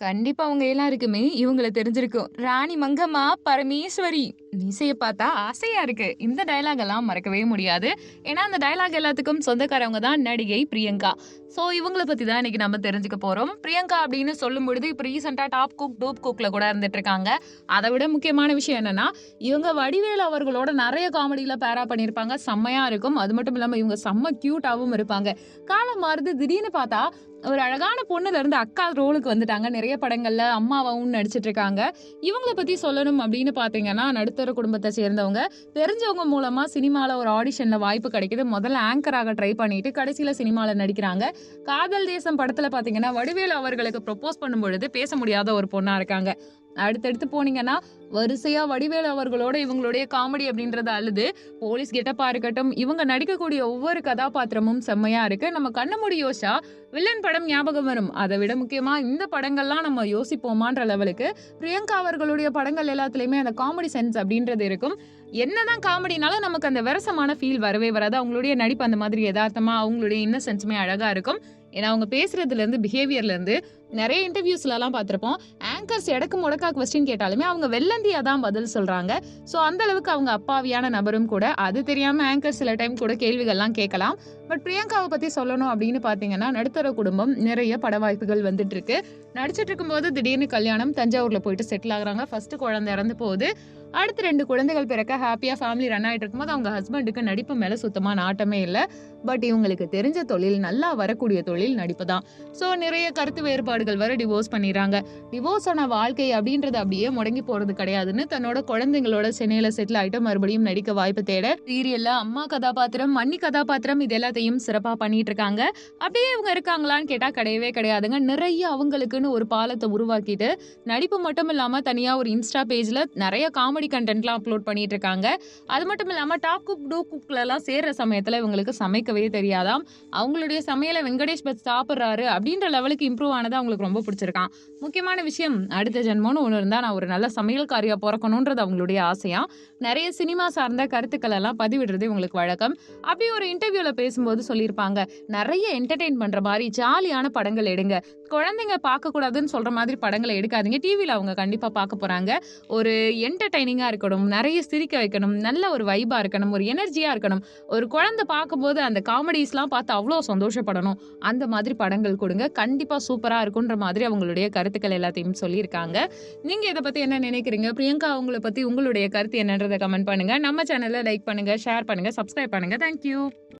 கண்டிப்பா அவங்க எல்லாருக்குமே இவங்கள தெரிஞ்சிருக்கும். ராணி மங்கம்மா பரமேஸ்வரி. மீசைய பார்த்தா ஆசையா இருக்கு. இந்த டயலாக் எல்லாம் மறக்கவே முடியாது. ஏன்னா, அந்த டயலாக் எல்லாத்துக்கும் சொந்தக்காரவங்க தான் நடிகை பிரியங்கா. ஸோ இவங்கள பத்தி தான் இன்னைக்கு நம்ம தெரிஞ்சுக்க போறோம். பிரியங்கா அப்படின்னு சொல்லும்பொழுது, இப்போ ரீசென்ட்டா டாப் குக், டூப் குக்ல கூட இருந்துட்டு இருக்காங்க. அதை விட முக்கியமான விஷயம் என்னன்னா, இவங்க வடிவேலு அவர்களோட நிறைய காமெடியில் பேரா பண்ணியிருப்பாங்க. செம்மையா இருக்கும். அது மட்டும் இல்லாம இவங்க செம்ம கியூட்டாவும் இருப்பாங்க. காலம் மாறுது திடீர்னு பார்த்தா, ஒரு அழகான பொண்ணுல இருந்து அக்கா ரோலுக்கு வந்துட்டாங்க. நிறைய படங்கள்ல அம்மாவும் நடிச்சிட்டு இருக்காங்க. இவங்களை பத்தி சொல்லணும் அப்படின்னு பார்த்தீங்கன்னா, நடுத்தர குடும்பத்தை சேர்ந்தவங்க. தெரிஞ்சவங்க மூலமா சினிமால ஒரு ஆடிஷன்ல வாய்ப்பு கிடைக்குது. முதல்ல ஆங்கராக ட்ரை பண்ணிட்டு, கடைசியில சினிமால நடிக்கிறாங்க. காதல் தேசம் படத்துல பார்த்தீங்கன்னா, வடிவேலு அவர்களுக்கு ப்ரொப்போஸ் பண்ணும் பொழுது பேச முடியாத ஒரு பொண்ணா இருக்காங்க. அடுத்தடுத்து போனீங்கன்னா, வரிசையா வடிவேலு அவர்களோட இவங்களுடைய காமெடி அப்படின்றது அழுது, போலீஸ் கெட்டப்பா இருக்கட்டும், இவங்க நடிக்கக்கூடிய ஒவ்வொரு கதாபாத்திரமும் செம்மையா இருக்கு. நம்ம கண்ண மூடி யோசிச்சா, வில்லன் படம் ஞாபகம் வரும். அதை விட முக்கியமா இந்த படங்கள்லாம் நம்ம யோசிப்போமான்ற லெவலுக்கு, பிரியங்கா அவர்களுடைய படங்கள் எல்லாத்துலயுமே அந்த காமெடி சென்ஸ் அப்படின்றது இருக்கும். என்னதான் காமெடினாலும் நமக்கு அந்த விரசமான ஃபீல் வரவே வராது. அவங்களுடைய நடிப்பு அந்த மாதிரி யதார்த்தமா அவங்களுடைய இன்னசென்ஸுமே அழகா இருக்கும். ஏன்னா, அவங்க பேசுறதுலேருந்து, பிஹேவியர்லேருந்து நிறைய இன்டர்வியூஸ்லலாம் பார்த்துருப்போம் ஆங்கர்ஸ் எடக்கு முடக்கா கொஸ்டின் கேட்டாலுமே அவங்க வெள்ளந்தியாக தான் பதில் சொல்கிறாங்க ஸோ அந்த அளவுக்கு அவங்க அப்பாவியான நபரும் கூட. அது தெரியாமல் ஆங்கர் சில டைம் கூட கேள்விகள்லாம் கேட்கலாம். பட் பிரியங்காவை பற்றி சொல்லணும் அப்படின்னு பார்த்தீங்கன்னா, நடுத்தர குடும்பம். நிறைய பட வாய்ப்புகள் வந்துட்டு இருக்கு. நடிச்சிட்டு இருக்கும்போது திடீர்னு கல்யாணம். தஞ்சாவூரில் போயிட்டு செட்டில் ஆகுறாங்க. ஃபர்ஸ்ட்டு குழந்தை இறந்து போகுது. அடுத்து ரெண்டு குழந்தைகள் பிறக்க ஹாப்பியாக ஃபேமிலி ரன் ஆகிட்டு இருக்கும்போது, அவங்க ஹஸ்பண்டுக்கு நடிப்பு மேலே சுத்தமாக நாட்டமே இல்லை பட் இவங்களுக்கு தெரிஞ்ச தொழில், நல்லா வரக்கூடிய தொழில் நடிப்பு தான். ஸோ நிறைய கருத்து வேறுபாடு வேறுபாடுகள் வர டிவோர்ஸ் பண்ணிடுறாங்க டிவோர்ஸ் ஆன வாழ்க்கை அப்படின்றது அப்படியே முடங்கி போறது கிடையாதுன்னு, தன்னோட குழந்தைங்களோட சென்னையில செட்டில் ஆயிட்டு மறுபடியும் நடிக்க வாய்ப்பு தேட, சீரியல்ல அம்மா கதாபாத்திரம், அண்ணி கதாபாத்திரம் இது எல்லாத்தையும் சிறப்பா பண்ணிட்டு இருக்காங்க. அப்படியே இவங்க இருக்காங்களான்னு கேட்டா கிடையவே கிடையாதுங்க. நிறைய அவங்களுக்குன்னு ஒரு பாலத்தை உருவாக்கிட்டு, நடிப்பு மட்டும் இல்லாம தனியா ஒரு இன்ஸ்டா பேஜ்ல நிறைய காமெடி கண்டென்ட்லாம் அப்லோட் பண்ணிட்டு இருக்காங்க. அது மட்டும் இல்லாம டாப் குக், டூ குக்ல எல்லாம் சேர்ற சமயத்துல இவங்களுக்கு சமைக்கவே தெரியாதாம். அவங்களுடைய சமையல வெங்கடேஷ் பத் சாப்பிடுறாரு அப்படின்ற லெவலுக்கு இம்ப்ரூவ் ஆனது அவங்க அவங்களுக்கு ரொம்ப பிடிச்சிருக்கான் முக்கியமான விஷயம், அடுத்த ஜென்மம்னு ஒன்று இருந்தா நான் ஒரு நல்ல சமையல்காரியாக பிறக்கணுன்றது அவங்களுடைய ஆசையா நிறைய சினிமா சார்ந்த கருத்துக்கள் எல்லாம் பதிவிடுறது இவங்களுக்கு வழக்கம். அப்படி ஒரு இன்டர்வியூவில் பேசும்போது சொல்லியிருப்பாங்க. நிறைய என்டர்டெயின் பண்ற மாதிரி ஜாலியான படங்கள் எடுங்க. குழந்தைங்க பார்க்கக்கூடாதுன்னு சொல்ற மாதிரி படங்களை எடுக்காதீங்க. டிவியில் அவங்க கண்டிப்பாக பார்க்க போறாங்க. ஒரு என்டர்டைனிங்காக இருக்கணும். நிறைய சிரிக்க வைக்கணும். நல்ல ஒரு வைபாக இருக்கணும். ஒரு எனர்ஜியா இருக்கணும். ஒரு குழந்தை பார்க்கும்போது அந்த காமெடிஸ்லாம் பார்த்து அவ்வளோ சந்தோஷப்படணும். அந்த மாதிரி படங்கள் கொடுங்க. கண்டிப்பா இருக்கும் இருக்குன்ற மாதிரி அவங்களுடைய கருத்துக்கள் எல்லாத்தையும் சொல்லியிருக்காங்க. நீங்க இதை பத்தி என்ன நினைக்கிறீங்க? பிரியங்கா அவங்கள பத்தி உங்களுடைய கருத்து என்னன்றதை கமெண்ட் பண்ணுங்க. நம்ம சேனல லைக் பண்ணுங்க, ஷேர் பண்ணுங்க, சப்ஸ்கிரைப் பண்ணுங்க. Thank you.